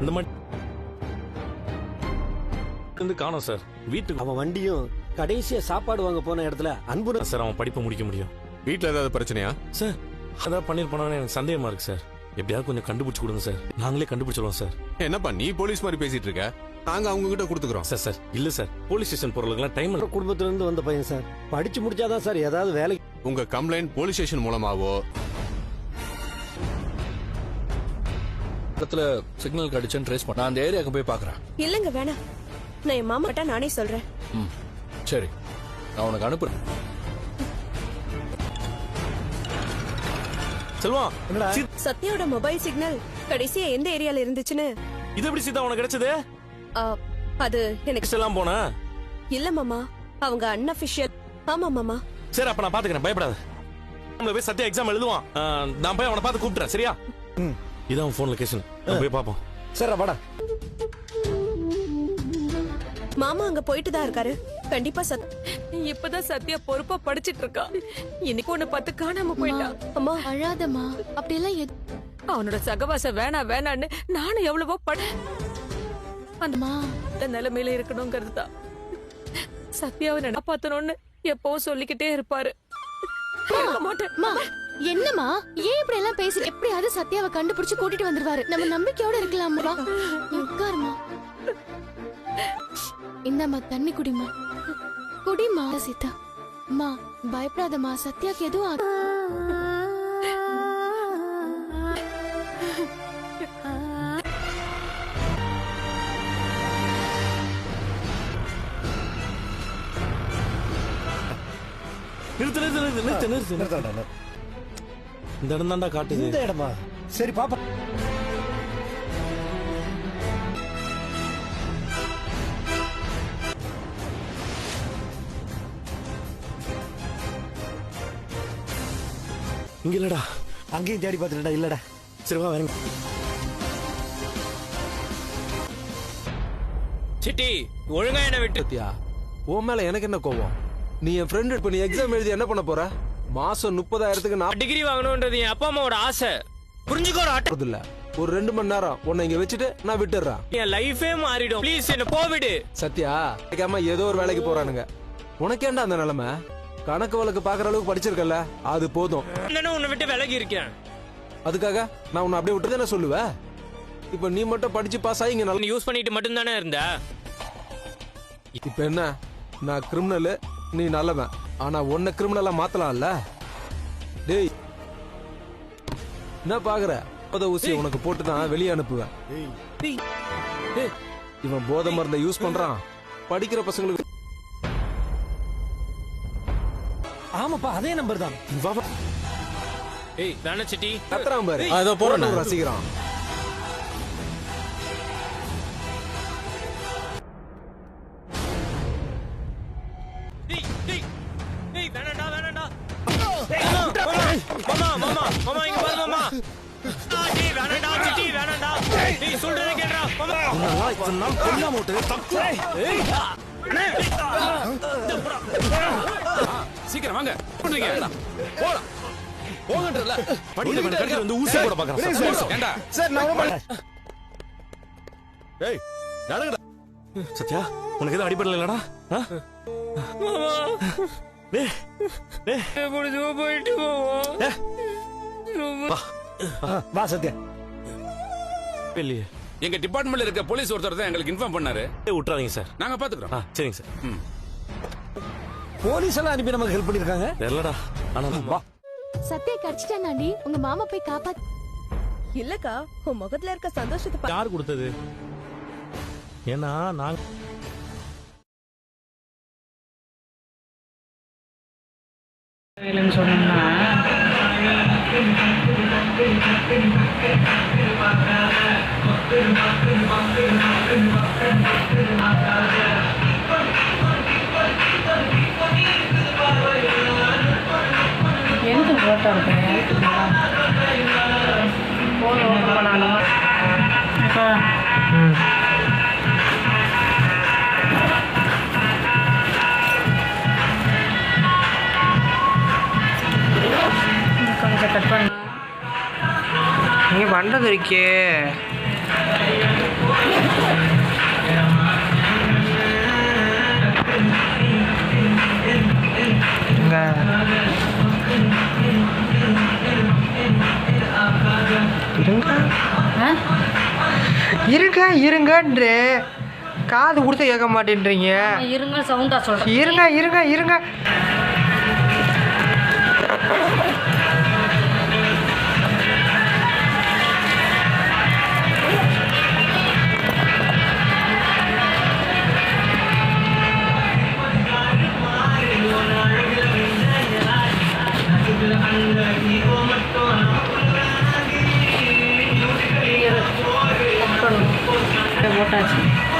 இந்த மாதிரி இருந்து காணோம் சார். வீட்டுக்கு அவன் வண்டியும் கடைசியா சாப்பாடு வாங்க போன இடத்துல அன்பு சார் அவன் படிப்பை முடிக்க முடியும். வீட்ல ஏதாவது பிரச்சனையா? சார் அதான் பண்ணிருப்பானு எனக்கு சந்தேகமா இருக்கு சார். எப்படியாவது கொஞ்சம் கண்டுபிடிச்சு கொடுங்க சார். நாங்களே கண்டுபிடிச்சிருவோம் சார். என்னப்பா நீ போலீஸ் மாதிரி பேசிட்டு இருக்க? நாங்க அவங்க கிட்ட கொடுத்துக்கிறோம். சார் சார் இல்ல சார். போலீஸ் ஸ்டேஷன் போறதுக்குலாம் டைம் குடும்பத்துல இருந்து வந்த பையன் சார். படிச்சு முடிச்சாதான் சார் ஏதாவது வேலைக்கு உங்க கம்ப்ளைண்ட் போலீஸ் ஸ்டேஷன் மூலமாவோ இடத்துல சிக்னல் கடிச்சுன்னு ட்ரேஸ் பண்ண. நான் அந்த ஏரியாவுக்கு போய் பார்க்கறேன். இல்லங்க வேணாம். நான் என் மாமாட்ட நானே சொல்றேன். ம். சரி. நான் உனக்கு அனுப்புறேன். செல்வம் என்னடா? சத்யாவோட மொபைல் சிக்னல் கடைசியா எந்த ஏரியால இருந்துச்சுன்னு? இது எப்படி சீதா உனக்கு கிடைச்சது? ஆ, அது எனக்கு எல்லாம் போன? இல்ல மாமா. அவங்க அன்அபிஷியல் ஆமா மாமா. சரி அப்ப நான் பாத்துக்கிறேன். பயப்படாத. நம்மள போய் சத்யா எக்ஸாம் எழுதுவான். ஆ, நான் போய் அவனை பார்த்து கூப்பிட்டுறேன். சரியா? ம். இதான் ஃபோன் லொகேஷன் போய் பாப்போம் சார் வாடா. மாமா அங்க போயிட்டு தான் இருக்காரு. கண்டிப்பா சத் இப்பதான் சத்யா பொறுப்பா படிச்சிட்டு இருக்கா. இன்னைக்கு ஒண்ணு பத்து காணாம போயிட்டா. அம்மா. அழாதம்மா. அப்படியெல்லாம் எது- அவனோட சகவாசம் வேணா வேணான்னு நானும் எவ்வளவோ பட அம்மா அந்த நிலைமையில இருக்கணுங்கிறது தான். சத்யாவை நினைப்பாத்தணும்னு எப்பவும் சொல்லிக்கிட்டே இருப்பாரு. மாட்டேன். அம்மா என்னம்மா? ஏன் இப்படி எல்லாம் பேசி எப்படியாவது சத்யாவை கண்டுபிடிச்சு கூட்டிட்டு வந்துருவாரு. நம்ம நம்பிக்கையோட இருக்கலாமா உட்காருமா இந்தாம்மா தண்ணி குடிமா குடிமா சீதா. அம்மா பயப்படாதம்மா. சத்யாக்கு எதுவும் ஆகா- நிறுத்து நிறுத்து நிறுத்து நிறுத்து நிறுத்து நிறுத்து. இந்த இடம் தான்டா காட்டுது. இந்த இடமா? சரி பாப்பா. இங்க இல்லடா. அங்கேயும் தேடி பார்த்துட்டா இல்லடா. சரி வா சிட்டி ஒழுங்கா என்ன விட்டு. உன் மேல எனக்கு என்ன கோவம்? நீ என் ஃப்ரெண்ட் இப்ப நீ எக்ஸாம் எழுதி என்ன பண்ண போற? மாசம் முப்பதாயிரத்துக்கு நான் டிகிரி வாங்கணும்ன்றது என் அப்பா அம்மாவோட ஆசை. புரிஞ்சுக்கோ ஆட்டம் இல்ல ஒரு ரெண்டு மணி நேரம் உன்னை இங்க வச்சுட்டு நான் விட்டுறேன். என் லைஃபே மாறிடும். ப்ளீஸ் என்ன போவிடு சத்யா கேட்காம ஏதோ ஒரு வேலைக்கு போறானுங்க. உனக்கேண்டா அந்த நிலைமை? கணக்கு வழக்கு பாக்குற அளவுக்கு படிச்சிருக்கல அது போதும். என்னன்னு உன்னை விட்டு விலகி இருக்கேன் அதுக்காக நான் உன்னை அப்படியே விட்டு என்ன சொல்லுவேன்? இப்ப நீ மட்டும் படிச்சு பாஸ் ஆகி இங்க நல்லா யூஸ் பண்ணிட்டு மட்டும் தானே இருந்த? இப்ப என்ன? நான் கிரிமினல் நீ நல்லவன். ஆனா உன்னை கிரிமினலா மாத்தலாம்ல? டேய். என்ன பாக்குற? போத ஊசி உனக்கு போட்டு தான் வெளியே அனுப்புவேன். டேய், இவன் போதை மருந்தை யூஸ் பண்றான். படிக்கிற பசங்களுக்கு ஆமாப்பா அதே நம்பர் தான். வா வா. ஏய் வேணா சிட்டி. கத்துறான் பாரு. அதோ போறேன் ரசிக்கிறான்? சொல்றத இத்தனை நாள் விட்டது தப்பு ஏய் சீக்கிரம் வாங்க. பண்றீங்க போலாம். போங்கன்றல படிக்கிற பையனை கடைசில வந்து ஊசி போட பாக்குறான் ஏண்டா? சார் நான் ஏய் நடங்கடா. சத்யா உனக்கு எதுவும் அடிபடல இல்லடா? போயிட்டு. வா. வா சத்யா இல்லையே. எங்க டிபார்ட்மெண்ட்ல இருக்க போலீஸ் ஒருத்தர் தான் எங்களுக்கு இன்ஃபார்ம் பண்ணாரு. விட்டுறாதீங்க சார். நாங்க பாத்துக்கிறோம். ஆ சரிங்க சார். போலீஸ் எல்லாம் அனுப்பி நமக்கு ஹெல்ப் பண்ணிருக்காங்க தெரியலடா. ஆனா வா. சத்யா கடிச்சிட்டானாண்டி உங்க மாமா போய் காப்பாத் இல்லக்கா உன் முகத்துல இருக்க சந்தோஷத்தை பா- யார் கொடுத்தது? ஏன்னா நாங்க எந்த ஃபோட்டோ இருக்கு? ஃபோன் ஓப்பன் பண்ணணும் இப்போ கொஞ்சம் கட் பண்ணு. நீ பண்ணுறது இருக்கே. இருங்க? இருங்க இருங்கன்று காது கொடுத்து கேட்க மாட்டேன்றீங்க. இருங்க சவுண்டா சொல்றேன். இருங்க இருங்க இருங்க. wabarakatuh.